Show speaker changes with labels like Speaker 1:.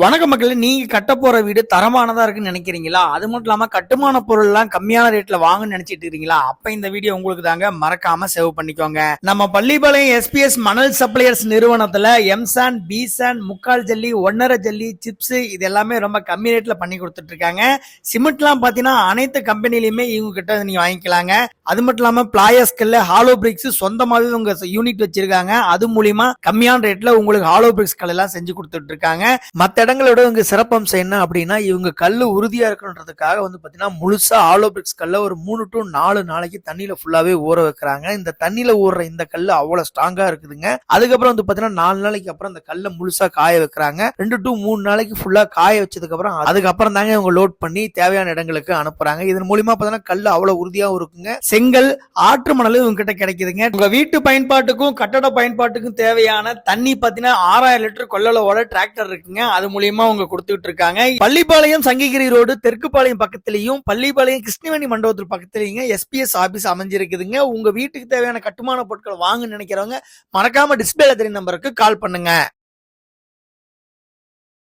Speaker 1: வணக்க மக்களே நீங்க கட்ட போற வீடு தரமானதா இருக்குன்னு நினைக்கிறீங்களா? அது மட்டும் இல்லாம கட்டுமான பொருள் எல்லாம் கம்மியான ரேட்ல வாங்கன்னு நினைச்சிட்டு இருக்கீங்களா? அப்ப இந்த வீடியோ உங்களுக்கு தாங்க மறக்காம சேவ் பண்ணிக்கோங்க. நம்ம பள்ளிப்பாளையம் எஸ்பிஎஸ் மணல் சப்ளையர்ஸ் நிறுவனத்துல எம்சான் பிசான் முக்கால் ஜல்லி ஒன்னரை ஜல்லி சிப்ஸ் இது எல்லாமே ரொம்ப கம்மி ரேட்ல பண்ணி கொடுத்துட்டு இருக்காங்க. சிமெண்ட்லாம் பாத்தீங்கன்னா அனைத்து கம்பெனிலயுமே இவங்க கிட்ட நீங்க வாங்கிக்கலாங்க. அது மட்டும் இல்லாம பிளாயர்ஸ்கல்ல ஹாலோ பிரிக்ஸ் சொந்தமாவே உங்க யூனிட் வச்சிருக்காங்க. அது மூலியமா கம்மியான ரேட்ல உங்களுக்கு ஹாலோ பிரிக்ஸ் கல் எல்லாம் செஞ்சு கொடுத்துட்டு இருக்காங்க. மத்த இடங்களோட இவங்க சிறப்பம்சம் என்ன அப்படின்னா இவங்க கல் உறுதியா இருக்கணுன்றதுக்காக வந்து பாத்தீங்கன்னா முழுசா ஆலோபிக்ஸ் கல்ல ஒரு மூணு டு நாலு நாளைக்கு தண்ணியில ஃபுல்லாவே ஊற வைக்கிறாங்க. இந்த தண்ணியில ஊறுற இந்த கல் அவ்வளவு ஸ்ட்ராங்கா இருக்குதுங்க. அதுக்கப்புறம் வந்து பாத்தீங்கன்னா நாலு நாளைக்கு அப்புறம் இந்த கல்லை முழுசா காய வைக்கிறாங்க. ரெண்டு டு மூணு நாளைக்கு ஃபுல்லா காய வச்சதுக்கு அப்புறம் அதுக்கப்புறம் தாங்க இவங்க லோட் பண்ணி தேவையான இடங்களுக்கு அனுப்புறாங்க. இதன் மூலியமா பாத்தீங்கன்னா கல் அவ்வளவு உறுதியாவும் இருக்குங்க. செங்கல் ஆற்று மணல் இவங்க கிட்ட கிடைக்குதுங்க. உங்க வீட்டு பயன்பாட்டுக்கும் கட்டட பயன்பாட்டுக்கும் தேவையான தண்ணி பாத்தீங்கன்னா ஆறாயிரம் லிட்டர் கொள்ளளவோட டிராக்டர் இருக்குங்க. அது மூலியமா அவங்க கொடுத்துட்டு இருக்காங்க பள்ளிப்பாளையம் சங்ககிரி ரோடு தெற்குப்பாளையம் பக்கத்துலயும் பள்ளிப்பாளையம் கிருஷ்ணவேணி மண்டபத்தில் பக்கத்துலயும் எஸ்பிஎஸ் ஆபீஸ் அமைஞ்சிருக்குதுங்க. உங்க வீட்டுக்கு தேவையான கட்டுமான பொருட்கள் வாங்க நினைக்கிறவங்க மறக்காம டிஸ்பிளே தெரியும் நம்பருக்கு கால் பண்ணுங்க.